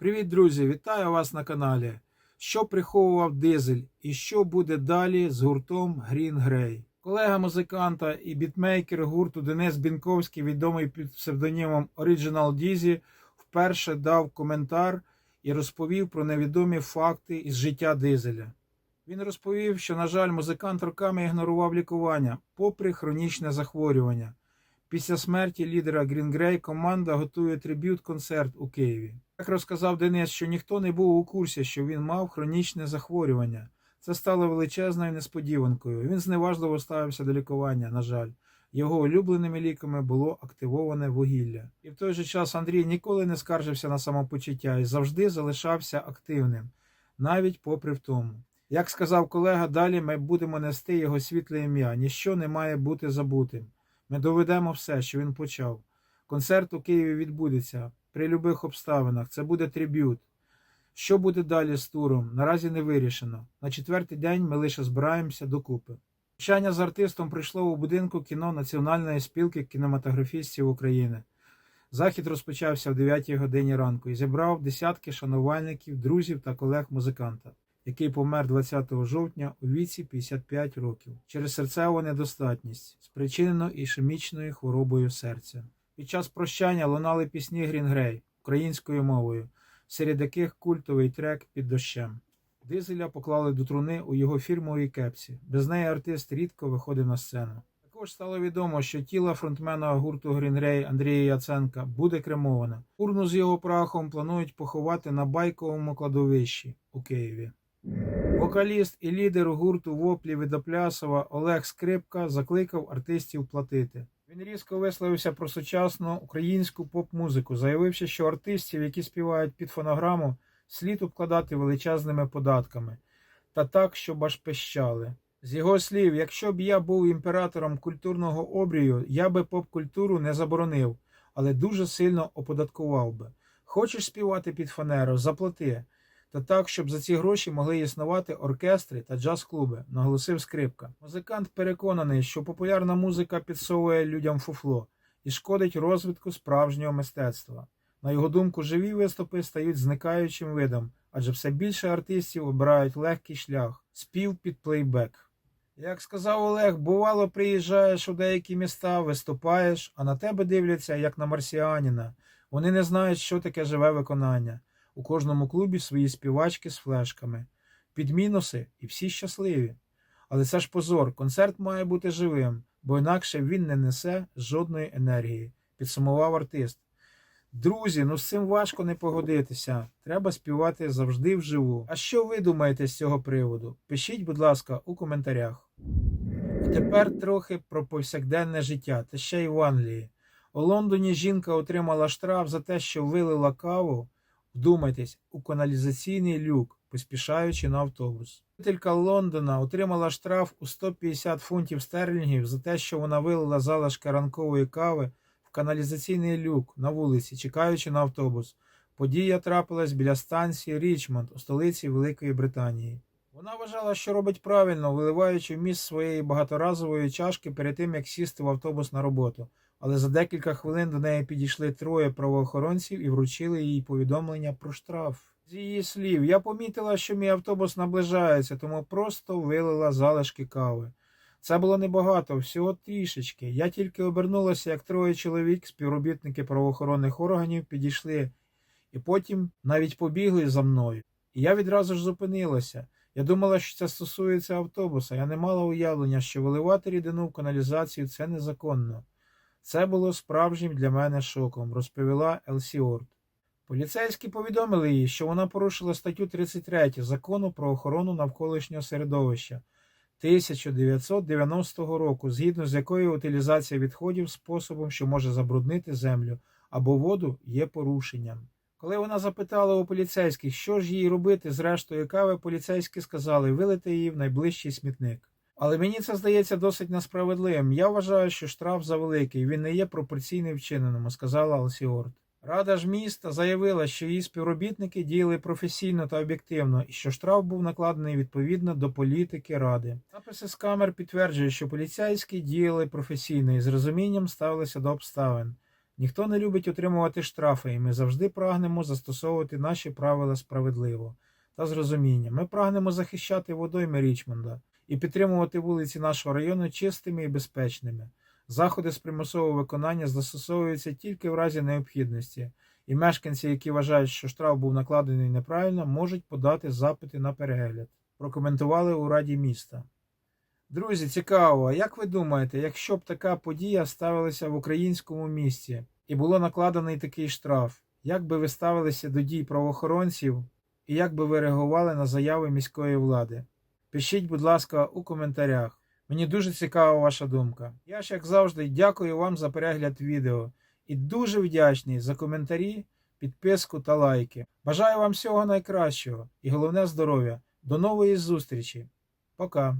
Привіт, друзі! Вітаю вас на каналі. Що приховував дизель і що буде далі з гуртом Green Grey? Колега музиканта і бітмейкер гурту Денис Бінковський, відомий під псевдонімом Original Dizzy, вперше дав коментар і розповів про невідомі факти із життя дизеля. Він розповів, що, на жаль, музикант роками ігнорував лікування, попри хронічне захворювання. Після смерті лідера Grey команда готує трибют-концерт у Києві. Як розказав Денис, що ніхто не був у курсі, що він мав хронічне захворювання. Це стало величезною несподіванкою. Він зневажливо ставився до лікування, на жаль. Його улюбленими ліками було активоване вугілля. І в той же час Андрій ніколи не скаржився на самопочуття і завжди залишався активним, навіть попри втому. Як сказав колега, далі ми будемо нести його світле ім'я. Ніщо не має бути забутим. Ми доведемо все, що він почав. Концерт у Києві відбудеться при любих обставинах. Це буде трибют. Що буде далі з туром? Наразі не вирішено. На четвертий день ми лише збираємося докупи. Прощання з артистом прийшло у будинку кіно Національної спілки кінематографістів України. Захід розпочався в 9 годині ранку і зібрав десятки шанувальників, друзів та колег музиканта, який помер 20 жовтня у віці 55 років через серцеву недостатність, спричинену ішемічною хворобою серця. Під час прощання лунали пісні Грінгрей українською мовою, серед яких культовий трек під дощем. Дизеля поклали до труни у його фірмовій кепсі. Без неї артист рідко виходив на сцену. Також стало відомо, що тіло фронтмена гурту Грінгрей Андрія Яценка буде кремоване. Урну з його прахом планують поховати на байковому кладовищі у Києві. Вокаліст і лідер гурту Воплі Видоплясова Олег Скрипка закликав артистів платити. Він різко висловився про сучасну українську поп-музику, заявивши, що артистів, які співають під фонограму, слід обкладати величезними податками, та так, щоб аж пищали. З його слів, якщо б я був імператором культурного обрію, я би поп-культуру не заборонив, але дуже сильно оподаткував би. Хочеш співати під фанеру, заплати. Та так, щоб за ці гроші могли існувати оркестри та джаз-клуби, наголосив скрипка. Музикант переконаний, що популярна музика підсовує людям фуфло і шкодить розвитку справжнього мистецтва. На його думку, живі виступи стають зникаючим видом, адже все більше артистів обирають легкий шлях спів під плейбек. Як сказав Олег, бувало, приїжджаєш у деякі міста, виступаєш, а на тебе дивляться як на марсіаніна. Вони не знають, що таке живе виконання. У кожному клубі свої співачки з флешками, під мінуси і всі щасливі. Але це ж позор, концерт має бути живим, бо інакше він не несе жодної енергії, підсумував артист. Друзі, ну з цим важко не погодитися. Треба співати завжди вживу. А що ви думаєте з цього приводу? Пишіть, будь ласка, у коментарях. І тепер трохи про повсякденне життя, та ще й в Англії. У Лондоні жінка отримала штраф за те, що вилила каву. Вдумайтесь, у каналізаційний люк, поспішаючи на автобус. Жителька Лондона отримала штраф у 150 фунтів стерлінгів за те, що вона вилила залишки ранкової кави в каналізаційний люк на вулиці, чекаючи на автобус. Подія трапилась біля станції Річмонд у столиці Великої Британії. Вона вважала, що робить правильно, виливаючи вміст своєї багаторазової чашки перед тим, як сісти в автобус на роботу але за декілька хвилин до неї підійшли троє правоохоронців і вручили їй повідомлення про штраф. З її слів, я помітила, що мій автобус наближається, тому просто вилила залишки кави. Це було небагато, всього трішечки. Я тільки обернулася, як троє чоловік, співробітники правоохоронних органів, підійшли і потім навіть побігли за мною. І я відразу ж зупинилася. Я думала, що це стосується автобуса. Я не мала уявлення, що виливати рідину в каналізацію це незаконно. Це було справжнім для мене шоком, розповіла Елсі Орд. Поліцейські повідомили їй, що вона порушила статтю 33 закону про охорону навколишнього середовища 1990 року, згідно з якою утилізація відходів способом, що може забруднити землю або воду, є порушенням. Коли вона запитала у поліцейських, що ж їй робити з рештою кави, поліцейські сказали вилити її в найближчий смітник. Але мені це здається досить несправедливим. Я вважаю, що штраф завеликий, він не є пропорційний вчиненому, сказала Алсіорд. Рада ж міста заявила, що її співробітники діяли професійно та об'єктивно, і що штраф був накладений відповідно до політики ради. Записи з камер підтверджують, що поліцейські діяли професійно і з розумінням ставилися до обставин. Ніхто не любить отримувати штрафи, і ми завжди прагнемо застосовувати наші правила справедливо та з розумінням. Ми прагнемо захищати водойми Річмонда і підтримувати вулиці нашого району чистими і безпечними. Заходи з примусового виконання застосовуються тільки в разі необхідності, і мешканці, які вважають, що штраф був накладений неправильно, можуть подати запити на перегляд. Прокоментували у Раді міста. Друзі, цікаво, як ви думаєте, якщо б така подія ставилася в українському місті і було накладений такий штраф, як би ви ставилися до дій правоохоронців і як би ви реагували на заяви міської влади? Пишіть, будь ласка, у коментарях. Мені дуже цікава ваша думка. Я ж, як завжди, дякую вам за перегляд відео і дуже вдячний за коментарі, підписку та лайки. Бажаю вам всього найкращого і головне здоров'я. До нової зустрічі. Пока.